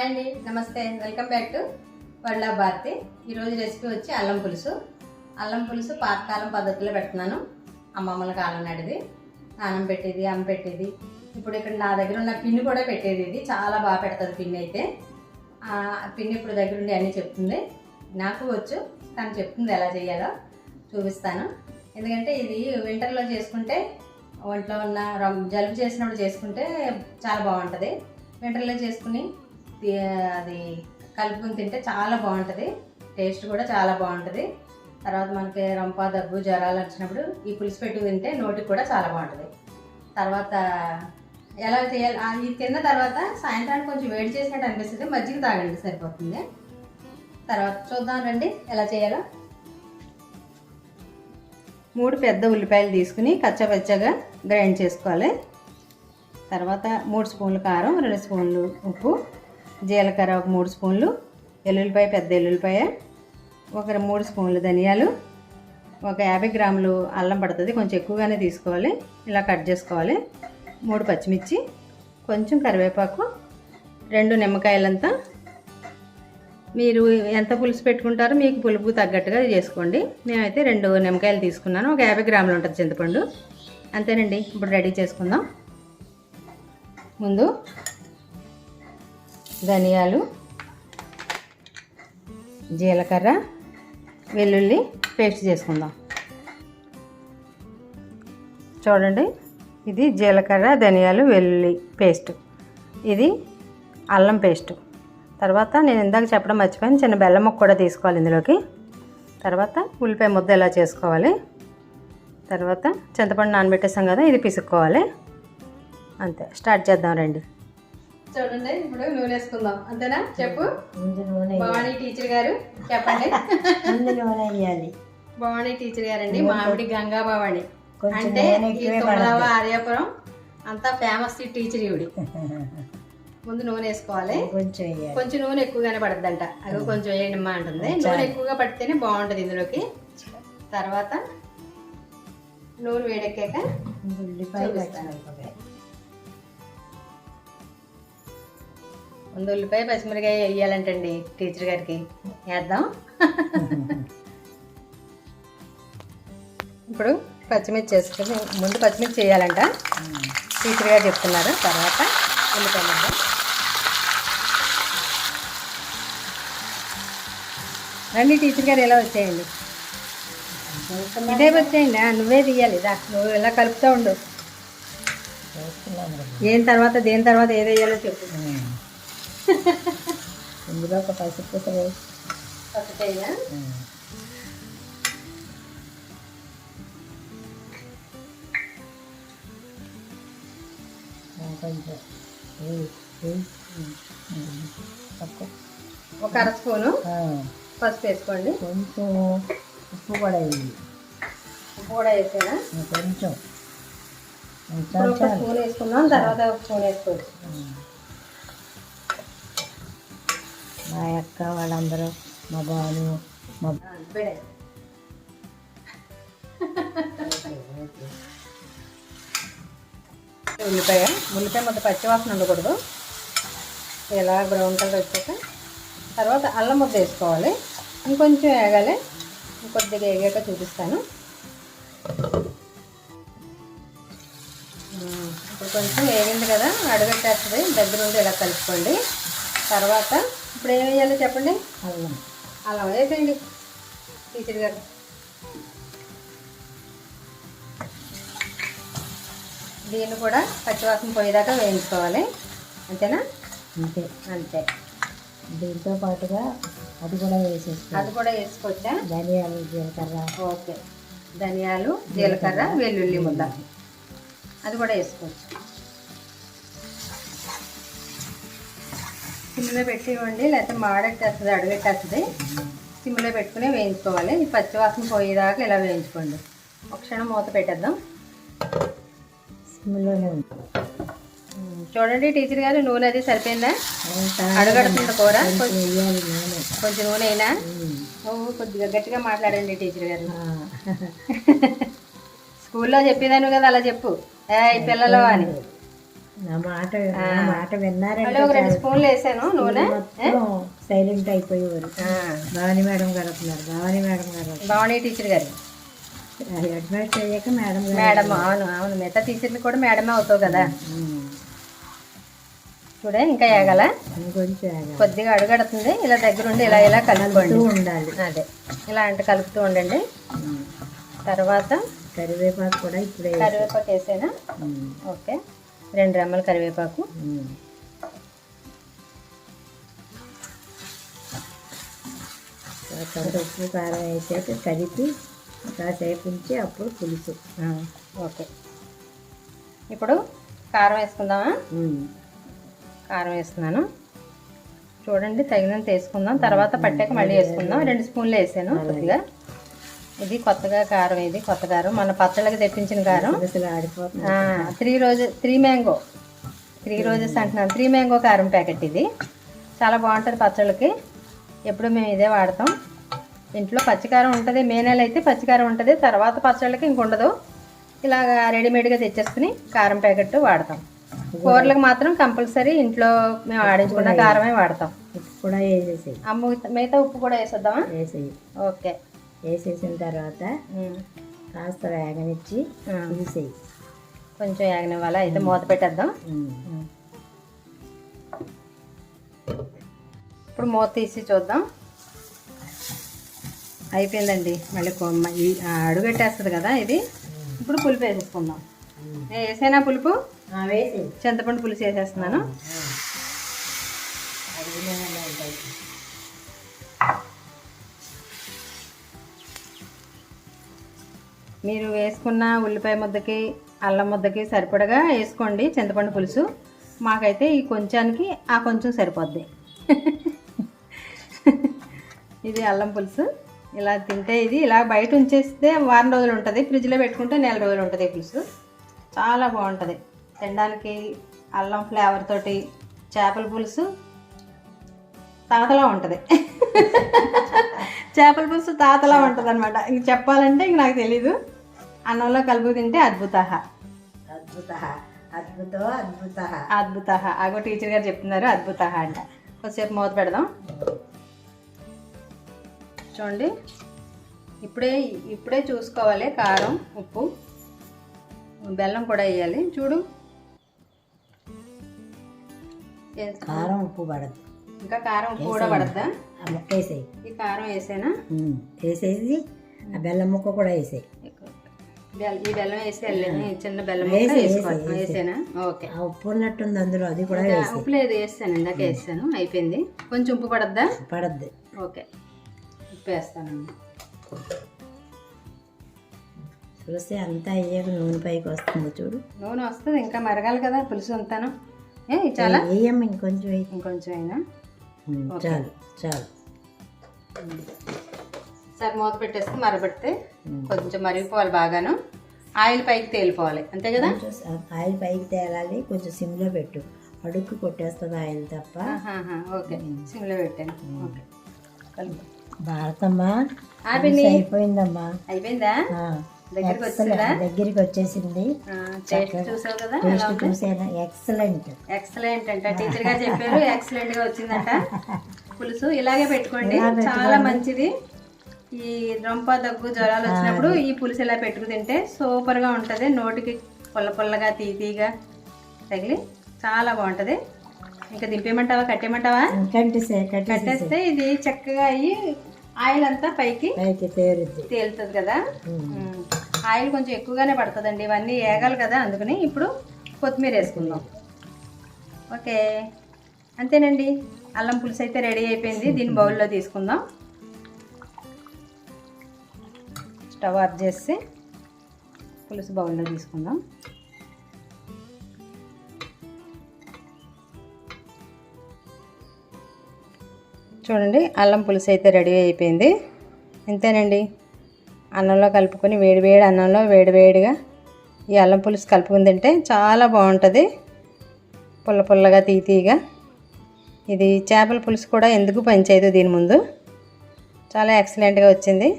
Hi అండి నమస్తే. Welcome back to Vadla Bharati. ఈరోజు రెసిపీ వచ్చి అల్లం పులుసు. అల్లం పులుసు పాతకాలం పద్ధతిలో పెడుతున్నాను. అమ్మమ్మల కాలం నాటిది. నానం పెట్టేది అమ్మ పెట్టేది. ఇప్పుడు ఇక్కడ నా దగ్గర ఉన్న పిన్ని కూడా పెట్టేది ఇది. చాలా బాగా పెడుతుంది పిన్ని అయితే. పిన్ని ఇప్పుడు దగ్గర ఉండి అన్నీ చెప్తుంది. నాకు వచ్చు తను చెప్తుంది ఎలా చేయాలో చూపిస్తాను. ఎందుకంటే ఇది వింటర్లో చేసుకుంటే ఒంట్లో ఉన్న రమ్- జలుబు చేసినప్పుడు చేసుకుంటే చాలా బాగుంటుంది. వింటర్లో చేసుకుని అది కలుపుకుని తింటే చాలా బాగుంటుంది. టేస్ట్ కూడా చాలా బాగుంటుంది. తర్వాత మనకి రంప దగ్గు జ్వరాలు వచ్చినప్పుడు ఈ పులుసు పెట్టుకు తింటే నోటికి కూడా చాలా బాగుంటుంది. తర్వాత ఎలా చేయాలి? ఇది తిన్న తర్వాత సాయంత్రానికి కొంచెం వేడి చేసినట్టు అనిపిస్తుంది. మజ్జిగ తాగండి సరిపోతుంది. తర్వాత చూద్దాం రండి ఎలా చేయాలో. మూడు పెద్ద ఉల్లిపాయలు తీసుకుని కచ్చపచ్చగా గ్రైండ్ చేసుకోవాలి. తర్వాత మూడు స్పూన్లు కారం రెండు స్పూన్లు ఉప్పు. జీలకర్ర ఒక మూడు స్పూన్లు ఎల్లుల్లిపాయ పెద్ద ఎల్లుల్లిపాయ ఒక మూడు స్పూన్లు ధనియాలు ఒక యాభై గ్రాములు అల్లం పడుతుంది. కొంచెం ఎక్కువగానే తీసుకోవాలి. ఇలా కట్ చేసుకోవాలి. మూడు పచ్చిమిర్చి కొంచెం కరివేపాకు రెండు నిమ్మకాయలంతా. మీరు ఎంత పులుసు పెట్టుకుంటారో మీకు పులుపు తగ్గట్టుగా చేసుకోండి. నేనైతే రెండు నిమ్మకాయలు తీసుకున్నాను. ఒక యాభై గ్రాములు ఉంటుంది చింతపండు. అంతేనండి. ఇప్పుడు రెడీ చేసుకుందాం. ముందు ధనియాలు జీలకర్ర వెల్లుల్లి పేస్ట్ చేసుకుందాం. చూడండి ఇది జీలకర్ర ధనియాలు వెల్లుల్లి పేస్ట్. ఇది అల్లం పేస్ట్. తర్వాత నేను ఇందాక చెప్పడం మర్చిపోయాను చిన్న బెల్లం ముక్క కూడా తీసుకోవాలి ఇందులోకి. తర్వాత ఉల్లిపాయ ముద్ద ఎలా చేసుకోవాలి? తర్వాత చింతపండు నానబెట్టేసాం కదా ఇది పిసుక్కోవాలి. అంతే స్టార్ట్ చేద్దాం రండి. చూడండి ఇప్పుడు నూనె వేసుకుందాం. అంతేనా? చెప్పు. ముందు నూనె భవానీ టీచర్ గారు చెప్పండి. ముందు నూనె వేయాలి. భవానీ టీచర్ గారండి మామిడి గంగా కొంచెం అంటే ఈ తొమ్మిదవ ఆర్యాపురం అంతా ఫేమస్ టీచర్ ఈవిడి. ముందు నూనె వేసుకోవాలి. కొంచెం కొంచెం నూనె ఎక్కువగానే పడుతుందంట అది కొంచెం వేయడమ్మా అంటుంది. నూనె ఎక్కువగా పడితేనే బాగుంటుంది ఇందులోకి. తర్వాత నూనె వేడెక్కాక ఉల్లిపాయ ముందు ఉల్లిపాయ పచ్చిమిరకాయ వేయాలంటండి టీచర్ గారికి. వేద్దాం. ఇప్పుడు పచ్చిమిర్చి చేసుకుని ముందు పచ్చిమిర్చి చేయాలంట టీచర్ గారు చెప్తున్నారు. తర్వాత ఉల్లిపాయ రండి టీచర్ గారు ఎలా వచ్చేయండి? ఇదే వచ్చేయండి. నువ్వే తీయాలి. రా నువ్వు ఇలా కలుపుతూ ఉండు. ఏం తర్వాత దేని తర్వాత ఏది వేయాలో చెప్పు. ఇందులో ఒక పసుపు. ఒకటేనా. ఒక అర స్పూను. పసుపు వేసుకోండి. కొంచెం ఉప్పు కూడా వేయి ఉప్పు కూడా వేసానా? కొంచెం. స్పూన్ వేసుకున్నాం తర్వాత ఒక స్పూన్ వేసుకోవచ్చు. మా అక్క వాళ్ళందరూ మా బాను మా ఉల్లిపాయ ఉల్లిపాయ మొత్తం పచ్చివాసన ఉండకూడదు. ఇలా బ్రౌన్ కలర్ వచ్చాక తర్వాత అల్లం ముద్ద వేసుకోవాలి. ఇంకొంచెం వేగాలి. ఇంకొద్దిగా వేగాక చూపిస్తాను. ఇప్పుడు కొంచెం వేగింది కదా అడుగట్టేస్తుంది. దగ్గర ఉండి ఇలా కలుపుకోండి. తర్వాత ఇప్పుడు ఏం వేయాలో చెప్పండి? అల్లం. అలా వేసేయండి. టీచర్ గారు. దీన్ని కూడా పచ్చివాసన పోయేదాకా వేయించుకోవాలి. అంతేనా? అంతే. అంతే. దీంతో పాటుగా అది కూడా వేసేసుకో అది కూడా వేసుకోవచ్చా? ధనియాలు జీలకర్ర. ఓకే. ధనియాలు జీలకర్ర వెల్లుల్లి ముద్ద. అది కూడా వేసుకోవచ్చు. సిమ్లో పెట్టి ఇవ్వండి లేకపోతే మాడెట్టేస్తుంది అడుగెట్టేస్తుంది సిమ్లో పెట్టుకుని వేయించుకోవాలి. ఈ పచ్చివాసన పోయేదాకా ఇలా వేయించుకోండి. ఒక క్షణం మూత పెట్టేద్దాం. సిమ్లోనే చూడండి టీచర్ గారు నూనె అది సరిపోయిందా? అడుగడుతుంది కూర? కొంచెం నూనె. అయినా. ఓ కొద్దిగా గట్టిగా మాట్లాడండి టీచర్ గారు. స్కూల్లో చెప్పేదాను కదా అలా చెప్పు. ఏ పిల్లలు అని. నా మాట నా మాట విన్నారంటే రెండు స్పూన్లు వేసాను నూనె. సైలెంట్ అయిపోయేవారు. భవానీ మేడం గారు వస్తున్నారు. భవానీ మేడం గారు. భవానీ టీచర్ గారు. అడ్మిట్ అయ్యాక మేడం మేడం అవును అవును. మిగతా టీచర్లు కూడా మేడమే అవుతావు కదా. చూడే ఇంకా వేగల ఇంకొంచెం. కొద్దిగా అడుగడుతుంది. ఇలా దగ్గరుండి ఇలా ఇలా కలుపుకోండి. ఉండాలి. అదే. ఇలా అంటే కలుపుతూ ఉండండి. తర్వాత? కరివేపాకు కూడా ఇప్పుడే కరివేపాకు వేసేనా. ఓకే. రెండు రెమ్మల కరివేపాకు. ఉప్పు కారం వేసాక కలిపి కాసేపు ఉంచి అప్పుడు పులుసు. ఓకే. ఇప్పుడు కారం వేసుకుందామా. కారం వేస్తున్నాను. చూడండి తగినంత వేసుకుందాం. తర్వాత పట్టాక మళ్ళీ వేసుకుందాం. రెండు స్పూన్లు వేసాను కొద్దిగా. ఇది కొత్తగా కారం ఇది కొత్త కారం. మన పచ్చళ్ళకి తెప్పించిన కారం. త్రీ రోజు త్రీ మ్యాంగో. త్రీ రోజెస్ అంటున్నాను. త్రీ మ్యాంగో కారం ప్యాకెట్ ఇది. చాలా బాగుంటుంది పచ్చళ్ళకి. ఎప్పుడు మేము ఇదే వాడతాం. ఇంట్లో పచ్చికారం ఉంటుంది. మే నెల అయితే పచ్చికారం ఉంటుంది. తర్వాత పచ్చళ్ళకి ఇంక ఉండదు ఇలాగా రెడీమేడ్గా తెచ్చేసుకుని కారం ప్యాకెట్ వాడతాం. కూరలకు మాత్రం కంపల్సరీ ఇంట్లో మేము ఆడించుకున్న కారమే వాడతాం. ఉప్పు కూడా మిగతా- మిగతా ఉప్పు కూడా వేసేద్దామా? వేసేయి. ఓకే. వేసేసిన తర్వాత. కాస్త వేగనిచ్చి తీసేయి. కొంచెం యాగనివ్వాలా అయితే మూత పెట్టేద్దాం. ఇప్పుడు మూత తీసి చూద్దాం. అయిపోయిందండి. మళ్ళీ కొమ్మ ఈ ఆ, అడుగెట్టేస్తుంది కదా ఇది. ఇప్పుడు పులుపు వేసేసుకుందాం. వేసేనా పులుపు? చింతపండు పులుసు వేసేస్తున్నాను. మీరు వేసుకున్న ఉల్లిపాయ ముద్దకి అల్లం ముద్దకి సరిపడగా వేసుకోండి చింతపండు పులుసు. మాకైతే ఈ కొంచానికి ఆ కొంచెం సరిపోద్ది. ఇది అల్లం పులుసు. ఇలా తింటే ఇది ఇలా బయట ఉంచేస్తే వారం రోజులు ఉంటుంది. ఫ్రిడ్జ్లో పెట్టుకుంటే నెల రోజులు ఉంటుంది పులుసు. చాలా బాగుంటుంది. తినడానికి అల్లం ఫ్లేవర్ తోటి చేపల పులుసు తాతలా ఉంటుంది. చేపల పులుసు తాతలా ఉంటుంది అనమాట ఇంక చెప్పాలంటే ఇంక నాకు తెలీదు. అన్నంలో కలుపు తింటే అద్భుత. అద్భుత. అద్భుత అద్భుత. అద్భుత. అగో టీచర్ గారు చెప్తున్నారు అద్భుత అంట. కొద్దిసేపు మూత పెడదాం. చూడండి. ఇప్పుడే ఇప్పుడే చూసుకోవాలి కారం ఉప్పు. బెల్లం కూడా వేయాలి. చూడు. కారం ఉప్పు పడదు ఇంకా కారం ఉప్పు కూడా పడద్దా? వేసేయి. ఈ కారం వేసేనా. వేసేసి ఆ బెల్లం ముక్క కూడా వేసేయి. ఈ బెల్లం వేసి చిన్న బెల్లం వేసుకోవాలి. వేసేనా? ఓకే. ఉప్పు ఉన్నట్టుంది అందులో అది కూడా ఉప్పు లేదు వేస్తాను. ఇందాక వేస్తాను. అయిపోయింది. కొంచెం ఉప్పు పడద్దా? పడద్దు. ఓకే. ఉప్పు వేస్తానండి చూస్తే అంతా అయ్యాక నూనె పైకి వస్తుంది చూడు. నూనె వస్తుంది ఇంకా మరగాలి కదా పులుసు అంతాను ఏ చాలా? వేయమ్మ ఇంకొంచెం ఇంకొంచెం అయినా? చాలు చాలు. సరే మూత పెట్టేస్తే మరబెడితే. కొంచెం మరిగిపోవాలి బాగాను. ఆయిల్ పైకి తేలిపోవాలి. అంతే కదా? ఆయిల్ పైకి తేలాలి. కొంచెం సిమ్లో పెట్టు. అడుక్కు కొట్టేస్తుంది ఆయిల్ తప్ప. ఓకే. సిమ్లో పెట్టాను. ఓకే. భారతమ్మ అయిపోయిందమ్మా. అయిపోయిందా? దగ్గరికి. వచ్చిందా? దగ్గరికి వచ్చేసింది. చూసావు కదా? చూసాను ఎక్సలెంట్. ఎక్సలెంట్ అంట. టీచర్ గారు చెప్పారు ఎక్సలెంట్గా వచ్చిందంట. పులుసు ఇలాగే పెట్టుకోండి. చాలా మంచిది. ఈ రొంప దగ్గు జ్వరాలు వచ్చినప్పుడు ఈ పులుసు ఇలా పెట్టుకు తింటే సూపర్గా ఉంటది. నోటికి పుల్ల పుల్లగా తీతీగా తగిలి చాలా బాగుంటది. ఇంకా దింపేయమంటావా? కట్టేయమంటావా? కట్టేస్తే ఇది చక్కగా అయ్యి ఆయిల్ అంతా పైకి తేలుతుంది కదా. ఆయిల్ కొంచెం ఎక్కువగానే పడుతుందండి. ఇవన్నీ వేగాలి కదా అందుకని ఇప్పుడు కొత్తిమీర వేసుకుందాం. ఓకే. అంతేనండి. అల్లం పులుసు అయితే రెడీ అయిపోయింది. దీన్ని బౌల్లో తీసుకుందాం. స్టవ్ ఆఫ్ చేసి పులుసు బౌల్లో తీసుకుందాం. చూడండి అల్లం పులుసు అయితే రెడీ అయిపోయింది. ఇంతేనండి. అన్నంలో కలుపుకొని వేడివేడి అన్నంలో వేడివేడిగా ఈ అల్లం పులుసు కలుపుకొని తింటే చాలా బాగుంటుంది. పుల్ల పుల్లగా తీతీగా ఇది చేపల పులుసు కూడా ఎందుకు పనిచేయదు దీని ముందు. చాలా ఎక్సలెంట్గా వచ్చింది.